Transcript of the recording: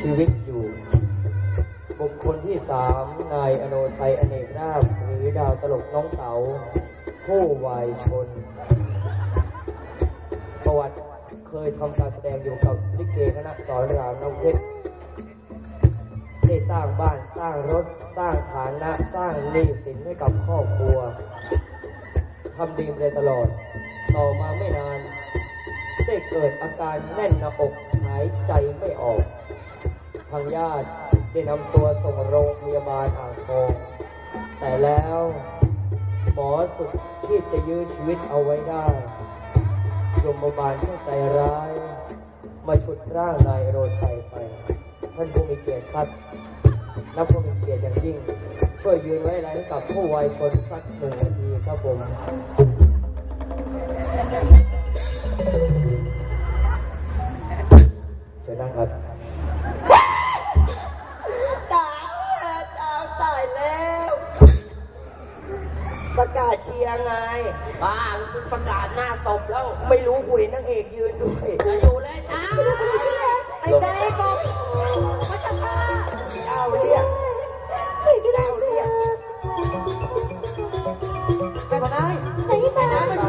ชีวิตอยู่ บุคคลที่สามนายอโนไทยอเนกราบหรือดาวตลกน้องเต๋าผู้วายชน ประวัติเคยทำการแสดงอยู่กับลิเกคณะสอนรามน้ำเพชรได้สร้างบ้านสร้างรถสร้างฐานะสร้างหนี้สินให้กับครอบครัวทำดีมาโดยตลอด ต่อมาไม่นาน ได้เกิดอาการแน่นหน้าอกหายใจไม่ออกางญาติได้นำตัวส่งโรงพยาบาลอ่างทอง แต่แล้วหมอสุดที่จะยื้อชีวิตเอาไว้ได้ยาบาลที่ใจร้าย มาฉุดร่างนายโรชัยไป ท่านผู้มีเกียรติครับนับผู้มีเกียรติอย่างยิ่ง ช่วยยืนไว้อะไรให้กับผู้วายชนสักหนึ่งนาทีครับผมเชิญนั่งครับ ประกาศเชียร์ไง บ้าคุณประกาศหน้าตบแล้ว ไม่รู้กูเห็นนางเอกยืนด้วยอยู่เลยจ้าไอ้ใจบอกว่าจะฆ่าเอาเรียกใครก็ได้ช่วยไปมาได้ไหนมาน้ำมา